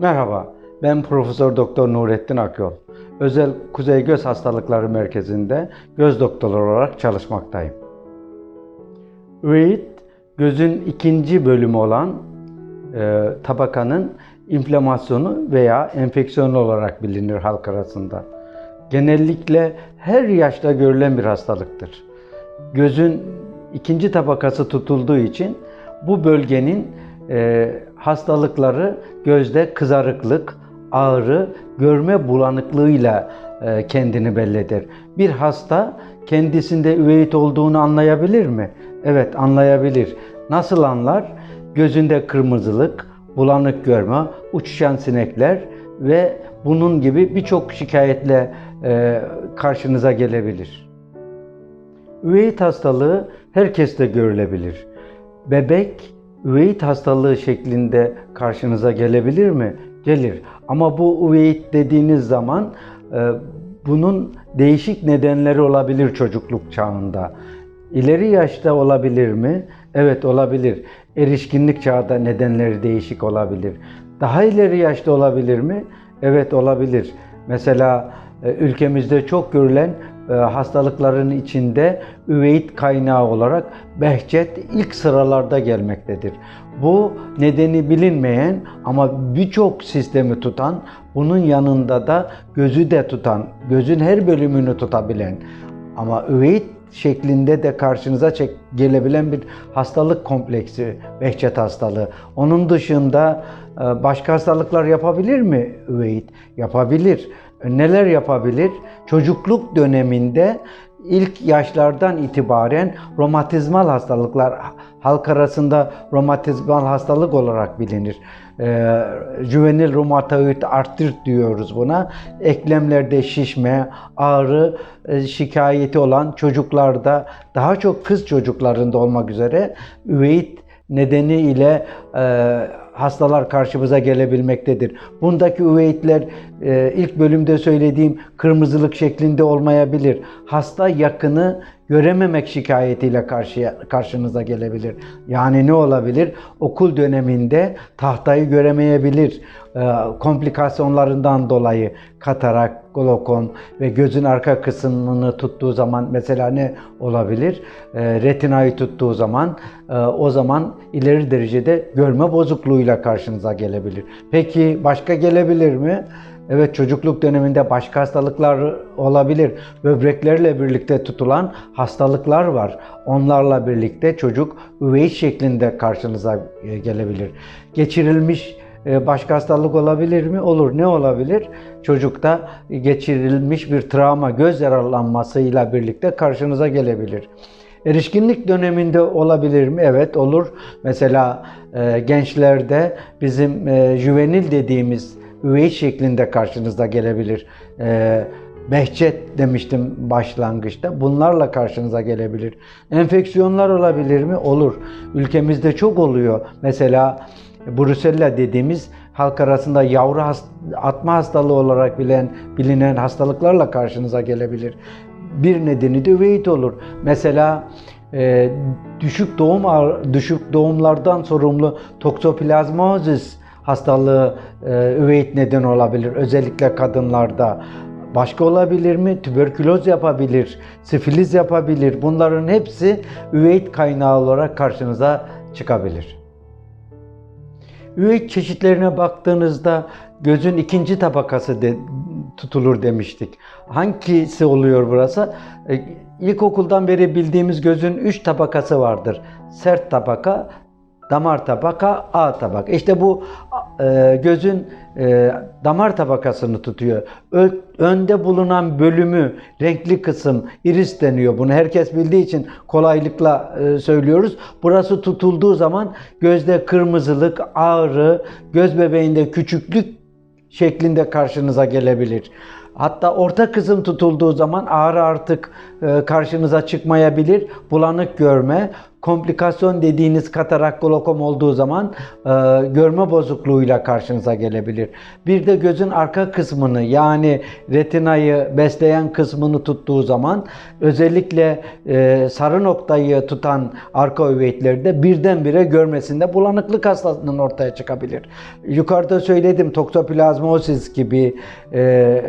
Merhaba, ben Profesör Doktor Nurettin Akyol. Özel Kuzey Göz Hastalıkları Merkezi'nde göz doktoru olarak çalışmaktayım. Üveit, gözün ikinci bölümü olan e, tabakanın inflamasyonu veya enfeksiyonu olarak bilinir halk arasında. Genellikle her yaşta görülen bir hastalıktır. Gözün ikinci tabakası tutulduğu için bu bölgenin e, hastalıkları gözde kızarıklık, ağrı, görme bulanıklığıyla e, kendini belli eder. Bir hasta kendisinde üveit olduğunu anlayabilir mi? Evet anlayabilir. Nasıl anlar? Gözünde kırmızılık, bulanık görme, uçuşan sinekler ve bunun gibi birçok şikayetle e, karşınıza gelebilir. Üveit hastalığı herkeste görülebilir. Bebek üveit hastalığı şeklinde karşınıza gelebilir mi? Gelir. Ama bu üveit dediğiniz zaman e, bunun değişik nedenleri olabilir çocukluk çağında. İleri yaşta olabilir mi? Evet olabilir. Erişkinlik çağda nedenleri değişik olabilir. Daha ileri yaşta olabilir mi? Evet olabilir. Mesela e, ülkemizde çok görülen hastalıkların içinde üveit kaynağı olarak behçet ilk sıralarda gelmektedir. Bu nedeni bilinmeyen ama birçok sistemi tutan, bunun yanında da gözü de tutan, gözün her bölümünü tutabilen ama üveit şeklinde de karşınıza çek, gelebilen bir hastalık kompleksi, Behçet hastalığı. Onun dışında e, başka hastalıklar yapabilir mi üveit? Yapabilir. Neler yapabilir? Çocukluk döneminde ilk yaşlardan itibaren romatizmal hastalıklar halk arasında romatizmal hastalık olarak bilinir. Ee, juvenil romatoid artrit diyoruz buna. Eklemlerde şişme, ağrı e, şikayeti olan çocuklarda daha çok kız çocuklarında olmak üzere üveit nedeniyle e, hastalar karşımıza gelebilmektedir. Bundaki üveitler e, ilk bölümde söylediğim kırmızılık şeklinde olmayabilir. Hasta yakını görememek şikayetiyle karşıya, karşınıza gelebilir. Yani ne olabilir? Okul döneminde tahtayı göremeyebilir. E, komplikasyonlarından dolayı katarak, glokom ve gözün arka kısmını tuttuğu zaman mesela ne olabilir? E, retinayı tuttuğu zaman e, o zaman ileri derecede görme bozukluğuyla karşınıza gelebilir. Peki başka gelebilir mi? Evet çocukluk döneminde başka hastalıklar olabilir. Böbreklerle birlikte tutulan hastalıklar var. Onlarla birlikte çocuk üveit şeklinde karşınıza e, gelebilir. Geçirilmiş e, başka hastalık olabilir mi? Olur. Ne olabilir? Çocukta geçirilmiş bir travma, göz yaralanmasıyla birlikte karşınıza gelebilir. Erişkinlik döneminde olabilir mi? Evet olur. Mesela e, gençlerde bizim e, juvenil dediğimiz üvey şeklinde karşınıza gelebilir. E, Behçet demiştim başlangıçta. Bunlarla karşınıza gelebilir. Enfeksiyonlar olabilir mi? Olur. Ülkemizde çok oluyor. Mesela Brusella dediğimiz halk arasında yavru hast atma hastalığı olarak bilen bilinen hastalıklarla karşınıza gelebilir. Bir nedeni de üveit olur. Mesela e, düşük doğum düşük doğumlardan sorumlu toksoplazmozis hastalığı e, üveit neden olabilir özellikle kadınlarda. Başka olabilir mi? Tüberküloz yapabilir, sifiliz yapabilir. Bunların hepsi üveit kaynağı olarak karşınıza çıkabilir. Üveit çeşitlerine baktığınızda gözün ikinci tabakası de, tutulur demiştik. Hangisi oluyor burası? E, ilkokuldan beri bildiğimiz gözün üç tabakası vardır. Sert tabaka, damar tabaka, A tabaka. İşte bu e, gözün e, damar tabakasını tutuyor. Önde bulunan bölümü, renkli kısım, iris deniyor. Bunu herkes bildiği için kolaylıkla e, söylüyoruz. Burası tutulduğu zaman gözde kırmızılık, ağrı, göz bebeğinde küçüklük şeklinde karşınıza gelebilir. Hatta orta kısım tutulduğu zaman ağrı artık karşınıza çıkmayabilir. Bulanık görme, Komplikasyon dediğiniz katarak glokom olduğu zaman e, görme bozukluğuyla karşınıza gelebilir. Bir de gözün arka kısmını yani retinayı besleyen kısmını tuttuğu zaman özellikle e, sarı noktayı tutan arka üveytlerde birdenbire görmesinde bulanıklık hastalığının ortaya çıkabilir. Yukarıda söyledim toksoplazmosis gibi e,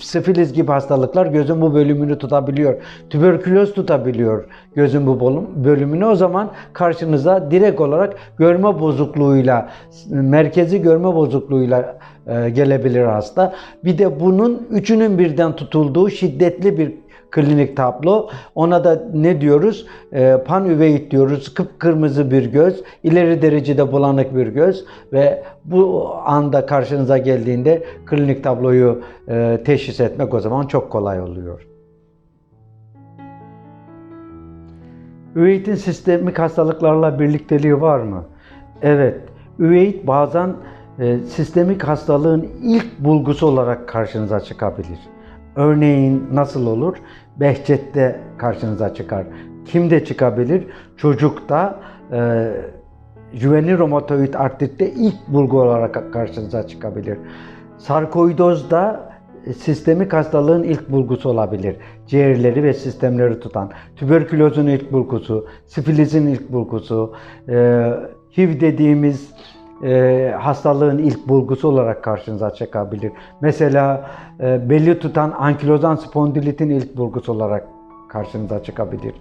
sifiliz gibi hastalıklar gözün bu bölümünü tutabiliyor. Tüberküloz tutabiliyor gözün bu bölüm- bölümünü. O zaman karşınıza direkt olarak görme bozukluğuyla, merkezi görme bozukluğuyla e, gelebilir hasta. Bir de bunun üçünün birden tutulduğu şiddetli bir klinik tablo. Ona da ne diyoruz? E, panüveit diyoruz. Kıpkırmızı bir göz, ileri derecede bulanık bir göz ve bu anda karşınıza geldiğinde klinik tabloyu e, teşhis etmek o zaman çok kolay oluyor. Üveitin sistemik hastalıklarla birlikteliği var mı? Evet. Üveit bazen e, sistemik hastalığın ilk bulgusu olarak karşınıza çıkabilir. Örneğin nasıl olur? Behçette karşınıza çıkar. Kimde çıkabilir? Çocukta e, juvenil romatoid artritte ilk bulgu olarak karşınıza çıkabilir. Sarkoidozda sistemik hastalığın ilk bulgusu olabilir. Ciğerleri ve sistemleri tutan. Tüberkülozun ilk bulgusu, sifilisin ilk bulgusu, e, HIV dediğimiz e, hastalığın ilk bulgusu olarak karşınıza çıkabilir. Mesela e, belli tutan ankilozan spondilitin ilk bulgusu olarak karşınıza çıkabilir.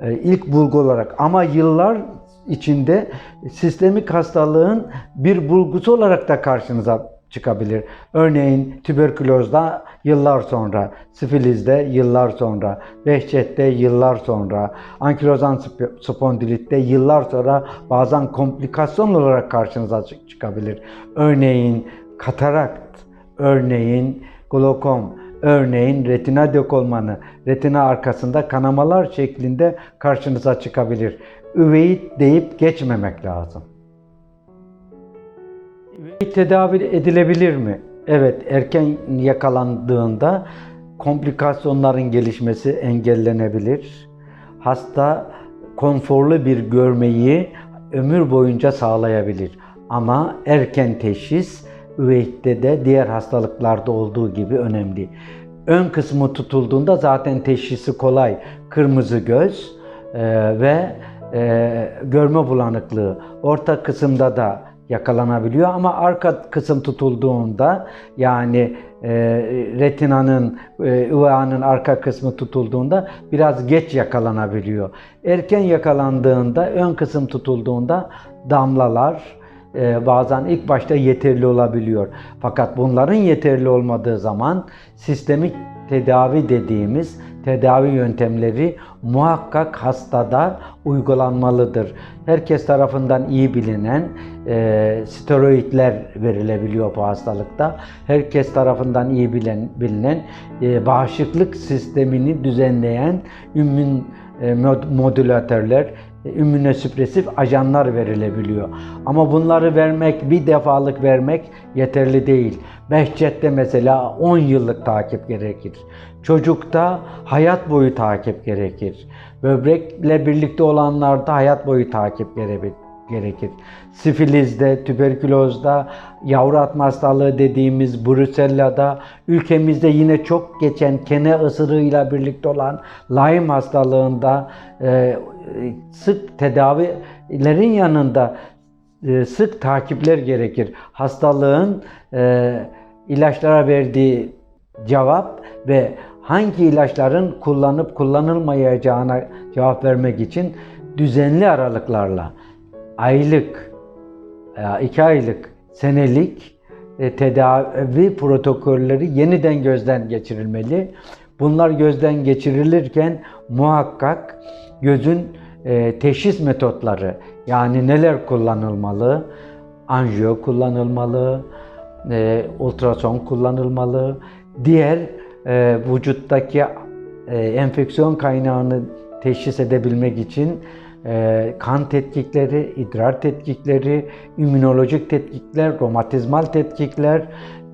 E, ilk bulgu olarak ama yıllar içinde sistemik hastalığın bir bulgusu olarak da karşınıza çıkabilir. Örneğin tüberkülozda yıllar sonra, sifilizde yıllar sonra, behçette yıllar sonra, ankilozan sp- spondilitte yıllar sonra bazen komplikasyon olarak karşınıza çık- çıkabilir. Örneğin katarakt, örneğin glokom, örneğin retina dekolmanı, retina arkasında kanamalar şeklinde karşınıza çıkabilir. Üveit deyip geçmemek lazım. Üveit tedavi edilebilir mi? Evet, erken yakalandığında komplikasyonların gelişmesi engellenebilir. Hasta konforlu bir görmeyi ömür boyunca sağlayabilir. Ama erken teşhis üveitte de diğer hastalıklarda olduğu gibi önemli. Ön kısmı tutulduğunda zaten teşhisi kolay. Kırmızı göz e, ve e, görme bulanıklığı. Orta kısımda da yakalanabiliyor ama arka kısım tutulduğunda yani e, retinanın, e, ıvağının arka kısmı tutulduğunda biraz geç yakalanabiliyor. Erken yakalandığında, ön kısım tutulduğunda damlalar e, bazen ilk başta yeterli olabiliyor. Fakat bunların yeterli olmadığı zaman sistemik tedavi dediğimiz tedavi yöntemleri muhakkak hastada uygulanmalıdır. Herkes tarafından iyi bilinen e, steroidler verilebiliyor bu hastalıkta. Herkes tarafından iyi bilen, bilinen e, bağışıklık sistemini düzenleyen immün e, mod- modülatörler, immünosüpresif ajanlar verilebiliyor. Ama bunları vermek, bir defalık vermek yeterli değil. Behçet'te mesela 10 yıllık takip gerekir. Çocukta hayat boyu takip gerekir. Böbrekle birlikte olanlarda hayat boyu takip gerekir gerekir. Sifilizde, tüberkülozda, yavru atma hastalığı dediğimiz Brusella'da, ülkemizde yine çok geçen kene ısırığıyla birlikte olan Lyme hastalığında e, sık tedavilerin yanında e, sık takipler gerekir. Hastalığın e, ilaçlara verdiği cevap ve hangi ilaçların kullanıp kullanılmayacağına cevap vermek için düzenli aralıklarla aylık, iki aylık, senelik e, tedavi protokolleri yeniden gözden geçirilmeli. Bunlar gözden geçirilirken muhakkak gözün e, teşhis metotları yani neler kullanılmalı? Anjiyo kullanılmalı, e, ultrason kullanılmalı, diğer vücuttaki enfeksiyon kaynağını teşhis edebilmek için kan tetkikleri, idrar tetkikleri, immünolojik tetkikler, romatizmal tetkikler,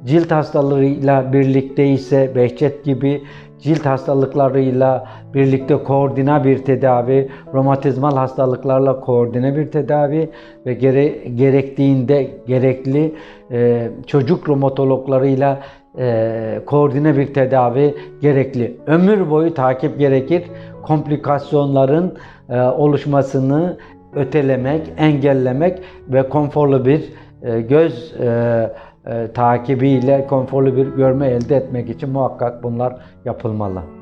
cilt hastalarıyla birlikte ise Behçet gibi cilt hastalıklarıyla birlikte koordine bir tedavi, romatizmal hastalıklarla koordine bir tedavi ve gere, gerektiğinde gerekli e, çocuk romatologlarıyla e, koordine bir tedavi gerekli. Ömür boyu takip gerekir. Komplikasyonların e, oluşmasını ötelemek, engellemek ve konforlu bir e, göz e, e, takibiyle konforlu bir görme elde etmek için muhakkak bunlar yapılmalı.